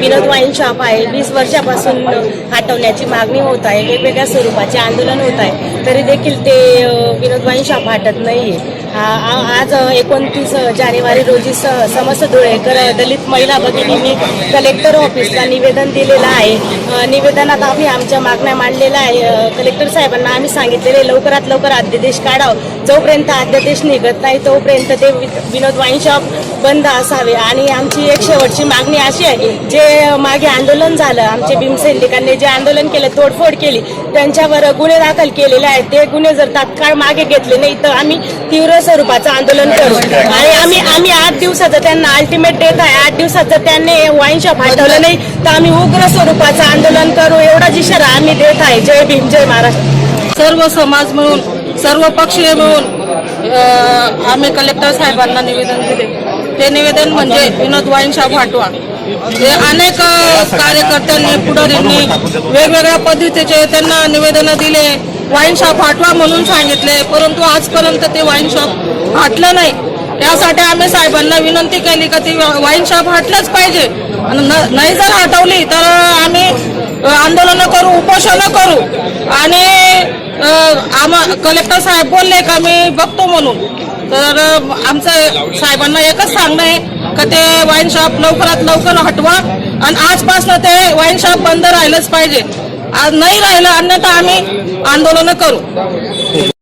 विनोद wine shop आहे. वीस वर्षापासून हटवण्याची मागणी होत आहे. वेगवेगळ्या स्वरूपाचे आंदोलन होत आहे. तरी देखील ते विनोद वाईन शॉप हटत नाहीये. आज एकोणतीस जानेवारी रोजी स समस्त धुळेकर दलित महिला भगिनींनी कलेक्टर ऑफिसला निवेदन दिलेलं आहे. निवेदनात आम्ही आमच्या मागण्या मांडलेल्या आहे. कलेक्टर साहेबांना आम्ही सांगितलेले लवकरात लवकर अध्यादेश काढावं. जोपर्यंत अध्यादेश निघत नाही तोपर्यंत ते विनोद वाईन शॉप बंद असावे आणि आमची एक शेवटची मागणी अशी आहे जे मागे आंदोलन झालं आमचे भीमसैनिकांनी जे आंदोलन केलं तोडफोड केली त्यांच्यावर गुन्हे दाखल केलेले आहेत. ते गुन्हे जर तात्काळ मागे घेतले नाही तर आम्ही तीव्र स्वरूपाचं आंदोलन करू. आणि आम्ही आम्ही आठ दिवसाचं त्यांना अल्टिमेट देत आहे. आठ दिवसात जर त्यांनी वाईन शॉप हटवलं नाही तर आम्ही उग्र स्वरूपाचं आंदोलन करू. एवढाच इशारा आम्ही देत आहे. जय भीम जय महाराष्ट्र. सर्व समाज मिळून सर्व पक्षीय मिळून आम्ही कलेक्टर साहेबांना निवेदन दिले. ते निवेदन म्हणजे विनोद वाईन शॉप हे अनेक कार्यकर्त्यांनी पुढाऱ्यांनी वेगवेगळ्या पद्धतीचे त्यांना निवेदनं दिले. वाईन शॉप हटवा म्हणून सांगितले परंतु आजपर्यंत ते वाईन शॉप हटलं नाही. त्यासाठी आम्ही साहेबांना विनंती केली का ती वाईन शॉप हटलंच पाहिजे. आणि न- नाही जर हटवली तर आम्ही आंदोलनं करू उपोषणं करू. आणि आम्हा कलेक्टर साहेब बोलले का मी बघतो म्हणून. तर आमचं साहेबांना एकच सांगणं आहे का ते वाईन शॉप लवकरात लवकर हटवा आणि आजपासून ते वाईन शॉप बंद राहिलंच पाहिजे. आज नाही राहिलं अन्यथा आम्ही आंदोलनं करू.